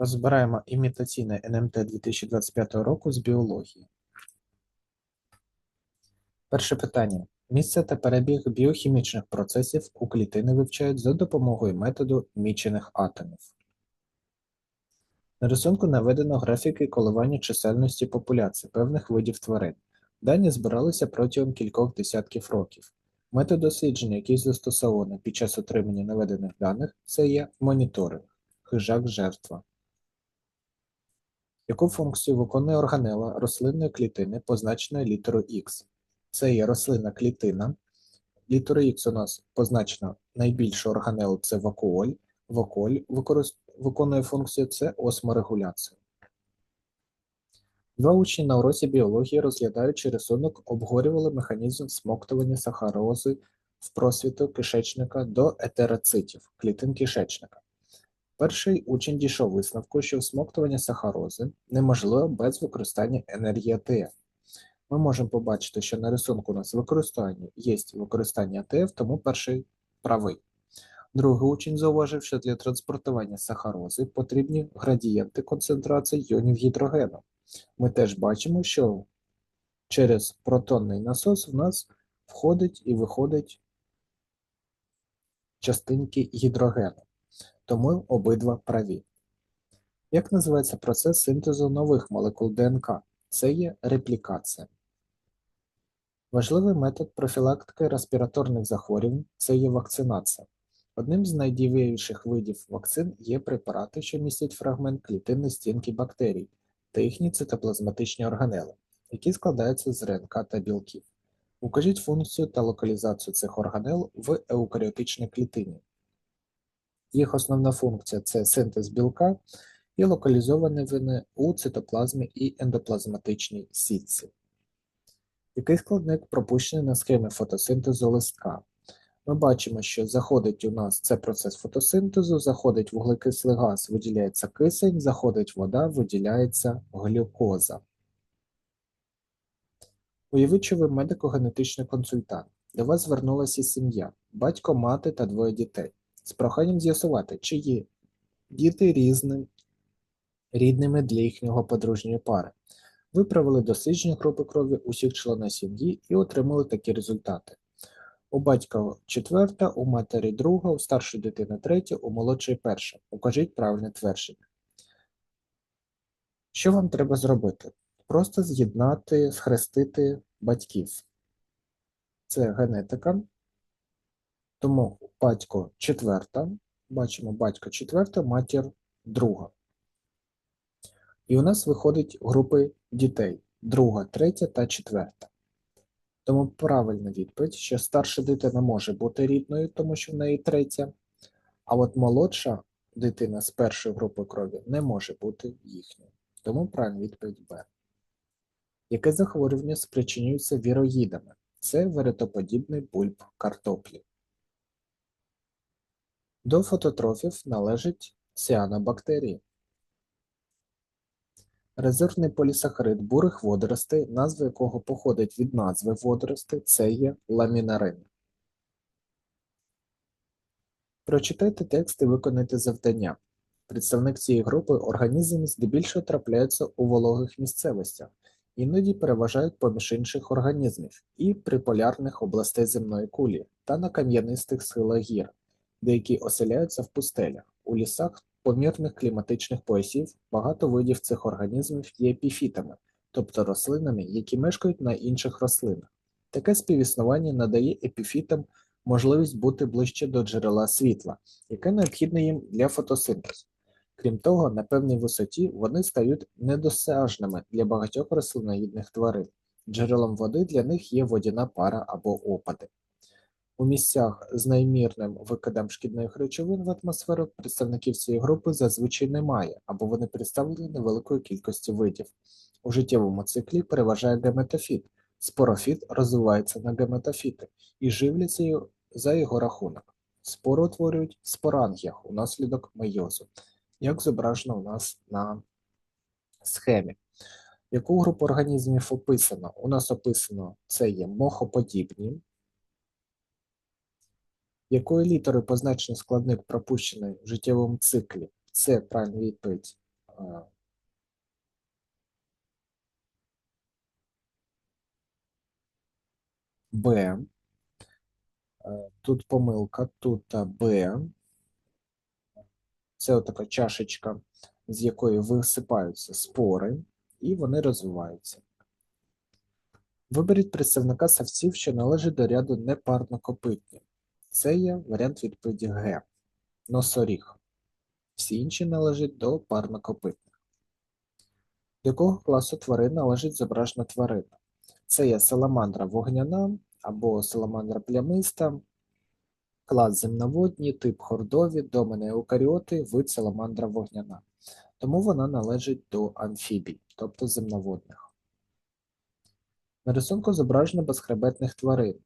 Розбираємо імітаційне НМТ 2025 року з біології. Перше питання. Місце та перебіг біохімічних процесів у клітини вивчають за допомогою методу мічених атомів. На рисунку наведено графіки коливання чисельності популяцій певних видів тварин. Дані збиралися протягом кількох десятків років. Метод дослідження, який застосовано під час отримання наведених даних, це є моніторинг, хижак жертва. Яку функцію виконує органела рослинної клітини, позначеної літерою Х? Це є рослинна клітина. Літерою Х у нас позначена найбільша органела це вакуоль. Вакуоль виконує функцію це осморегуляція. Два учні на уроці біології, розглядаючи рисунок, обговорювали механізм всмоктування сахарози в просвіту кишечника до етероцитів, клітин кишечника. Перший учень дійшов висновку, що всмоктування сахарози неможливо без використання енергії АТФ. Ми можемо побачити, що на рисунку у нас використання є використання АТФ, тому перший правий. Другий учень зауважив, що для транспортування сахарози потрібні градієнти концентрації іонів гідрогену. Ми теж бачимо, що через протонний насос в нас входить і виходить частинки гідрогену. Тому обидва праві. Як називається процес синтезу нових молекул ДНК? Це є реплікація. Важливий метод профілактики респіраторних захворювань це є вакцинація. Одним з найдієвіших видів вакцин є препарати, що містять фрагмент клітинної стінки бактерій та їхні цитоплазматичні органели, які складаються з РНК та білків. Укажіть функцію та локалізацію цих органел в еукаріотичній клітині. Їх основна функція це синтез білка і локалізовані вони у цитоплазмі і ендоплазматичній сітці. Який складник пропущений на схемі фотосинтезу листка? Ми бачимо, що заходить у нас це процес фотосинтезу, заходить вуглекислий газ, виділяється кисень, заходить вода, виділяється глюкоза. Уявіть, що ви медико-генетичний консультант. До вас звернулася сім'я, батько, мати та двоє дітей. З проханням з'ясувати, чи є діти різним, рідними для їхнього подружньої пари. Ви провели дослідження групи крові усіх членів сім'ї і отримали такі результати. У батька четверта, у матері друга, у старшої дитини третя, у молодшої перша. Укажіть правильне твердження. Що вам треба зробити? Просто з'єднати, схрестити батьків. Це генетика. Тому батько четверта, бачимо батько четверта, матір друга. І у нас виходить групи дітей: друга, третя та четверта. Тому правильна відповідь, що старша дитина може бути рідною, тому що в неї третя, а от молодша дитина з першої групи крові не може бути їхньою. Тому правильна відповідь Б. Яке захворювання спричинюється віроїдами? Це веретоподібний бульб картоплі. До фототрофів належать ціанобактерії. Резервний полісахарид бурих водоростей, назва якого походить від назви водоростей, це є ламінарин. Прочитайте текст і виконайте завдання. Представник цієї групи організм здебільшого трапляється у вологих місцевостях, іноді переважають поміж інших організмів і при полярних областей земної кулі та на кам'янистих схилах гір, деякі оселяються в пустелях, у лісах помірних кліматичних поясів багато видів цих організмів є епіфітами, тобто рослинами, які мешкають на інших рослинах. Таке співіснування надає епіфітам можливість бути ближче до джерела світла, яке необхідне їм для фотосинтезу. Крім того, на певній висоті вони стають недосяжними для багатьох рослиноїдних тварин. Джерелом води для них є водяна пара або опади. У місцях з наймірним викидом шкідних речовин в атмосферу представників цієї групи зазвичай немає, або вони представлені невеликою кількістю видів. У життєвому циклі переважає геметофіт. Спорофіт розвивається на геметофіти і живляться за його рахунок. Спори утворюють в спорангіях унаслідок мейозу, як зображено у нас на схемі. Яку групу організмів описано? У нас описано це є мохоподібні, якою літерою позначений складник пропущений в життєвому циклі? Це правильна відповідь Б. Е, Тут помилка, тут Б. Це отака чашечка, з якої висипаються спори, і вони розвиваються. Виберіть представника савців, що належить до ряду непарнокопитні. Це є варіант відповіді Г. Носоріг. Всі інші належать до парнокопитних. До якого класу тварин належить зображена тварина? Це є саламандра вогняна або саламандра плямиста, клас земноводні, тип хордові, домени еукаріоти, вид саламандра вогняна. Тому вона належить до амфібій, тобто земноводних. На рисунку зображено безхребетних тварин.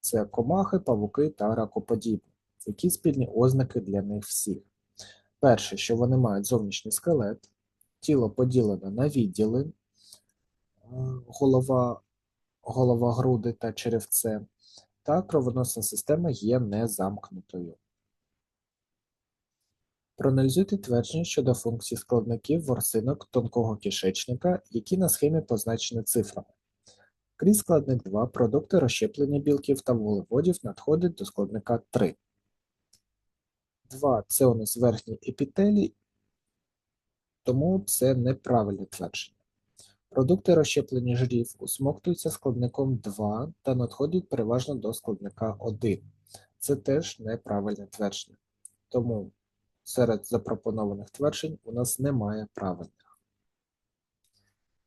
Це комахи, павуки та ракоподібні. Які спільні ознаки для них всіх? Перше, що вони мають зовнішній скелет, тіло поділене на відділи, е, голова, голова груди та черевце, та кровоносна система є незамкнутою. Проаналізуйте твердження щодо функцій складників ворсинок тонкого кишечника, які на схемі позначені цифрами. Крізь складник 2 продукти розщеплення білків та вуглеводів надходять до складника 3. 2 це у нас верхній епітелій, тому це неправильне твердження. Продукти розщеплення жирів усмоктуються складником 2 та надходять переважно до складника 1. Це теж неправильне твердження. Тому серед запропонованих тверджень у нас немає правильних.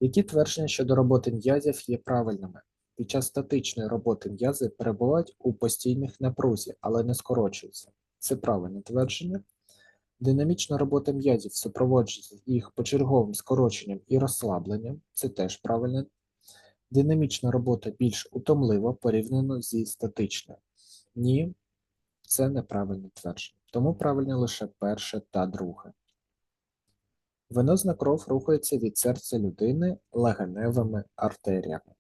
Які твердження щодо роботи м'язів є правильними? Під час статичної роботи м'язи перебувають у постійних напрузі, але не скорочуються. Це правильне твердження. Динамічна робота м'язів супроводжується їх почерговим скороченням і розслабленням. Це теж правильне. Динамічна робота більш утомлива порівняно зі статичною. Ні, це неправильне твердження. Тому правильне лише перше та друге. Венозна кров рухається від серця людини легеневими артеріями.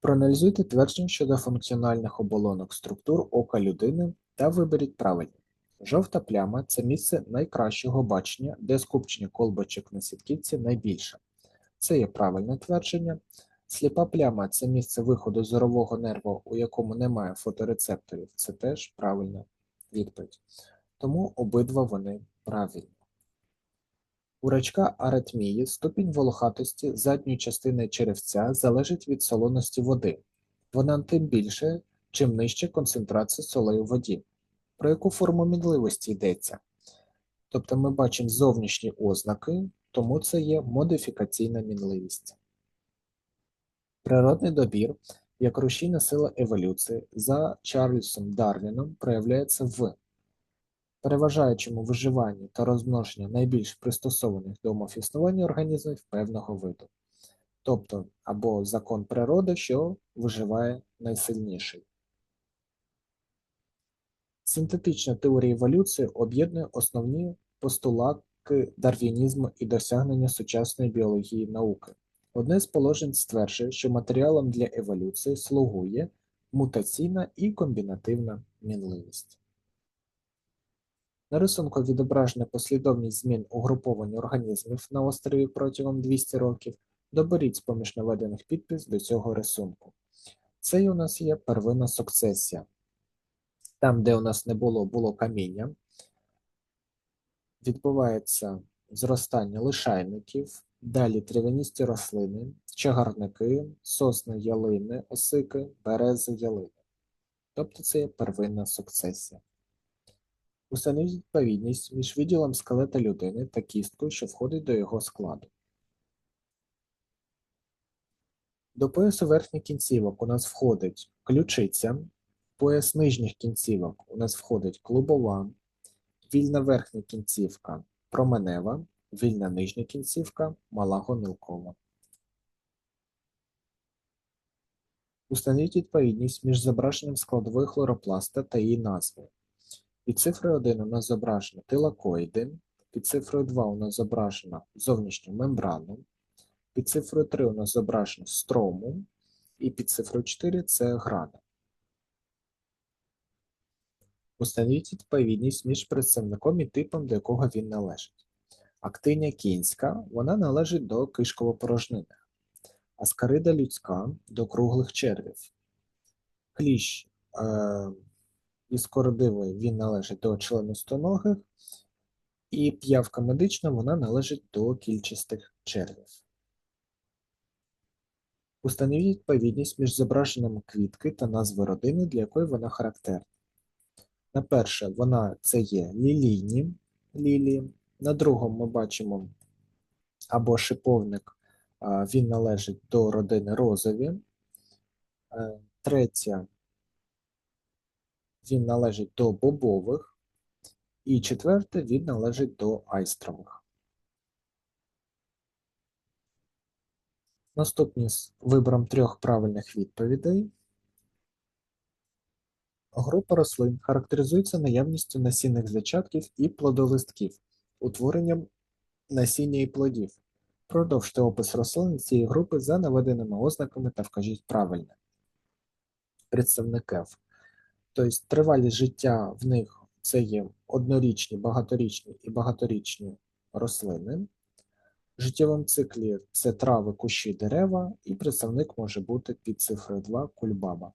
Проаналізуйте твердження щодо функціональних оболонок структур ока людини та виберіть правильні. Жовта пляма це місце найкращого бачення, де скупчення колбочок на сітківці найбільше. Це є правильне твердження. Сліпа пляма це місце виходу зорового нерва, у якому немає фоторецепторів. Це теж правильна відповідь. Тому обидва вони правильні. У рачка аритмії ступінь волохатості задньої частини черевця залежить від солоності води. Вона тим більше, чим нижче концентрація солей у воді. Про яку форму мінливості йдеться? Тобто ми бачимо зовнішні ознаки, тому це є модифікаційна мінливість. Природний добір, як рушійна сила еволюції, за Чарльзом Дарвіном проявляється в переважаючому виживанні та розмноженні найбільш пристосованих до умов існування організмів певного виду, тобто або закон природи, що виживає найсильніший. Синтетична теорія еволюції об'єднує основні постулати дарвінізму і досягнення сучасної біології науки. Одне з положень стверджує, що матеріалом для еволюції слугує мутаційна і комбінативна мінливість. На рисунку відображена послідовність змін угруповання організмів на острові протягом 200 років. Доберіть з-поміж наведених підпис до цього рисунку. Це у нас є первинна сукцесія. Там, де у нас не було, було каміння, відбувається зростання лишайників, далі травяністі рослини, чагарники, сосни ялини, осики, берези ялини. Тобто це є первинна сукцесія. Установіть відповідність між відділом скелета людини та кісткою, що входить до його складу. До поясу верхніх кінцівок у нас входить ключиця, пояс нижніх кінцівок у нас входить клубова, вільна верхня кінцівка променева, вільна нижня кінцівка мала гомілкова. Установіть відповідність між зображенням складової хлоропласта та її назвою. Під цифрою 1 у нас зображено тилакоїди, під цифрою 2 у нас зображено зовнішню мембрану, під цифрою 3 у нас зображено строму, і під цифрою 4 це грана. Установіть відповідність між представником і типом, до якого він належить. Актиня кінська вона належить до кишково-порожнини, аскарида людська до круглих червів. Кліщ е, із кордивої він належить до членистоногих, і п'явка медична вона належить до кільчастих червів. Установіть відповідність між зображенням квітки та назви родини, для якої вона характерна. На перше, вона це є лілійні лілії. На другому ми бачимо або шиповник, він належить до родини розові. Е, Третє, він належить до бобових. І четверте, він належить до айстрових. Наступні з вибором трьох правильних відповідей. Група рослин характеризується наявністю насінних зачатків і плодолистків, утворенням насіння і плодів. Продовжте опис рослин цієї групи за наведеними ознаками та вкажіть правильне. Представників. Тобто тривалість життя в них це є однорічні, багаторічні і багаторічні рослини. В життєвому циклі це трави, кущі, дерева, і представник може бути під цифрою 2 кульбаба.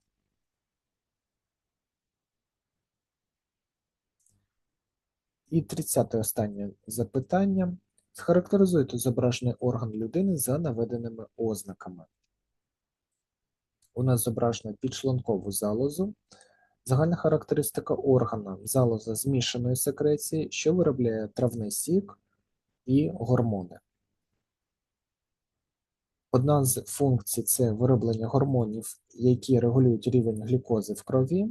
І 30 останнє запитання. Схарактеризуйте зображений орган людини за наведеними ознаками. У нас зображено підшлункову залозу. Загальна характеристика органа залоза змішаної секреції, що виробляє травний сік і гормони. Одна з функцій це вироблення гормонів, які регулюють рівень глюкози в крові,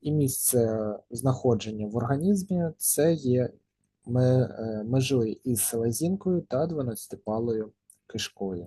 і місце знаходження в організмі це є е, межує із селезінкою та 12-палою кишкою.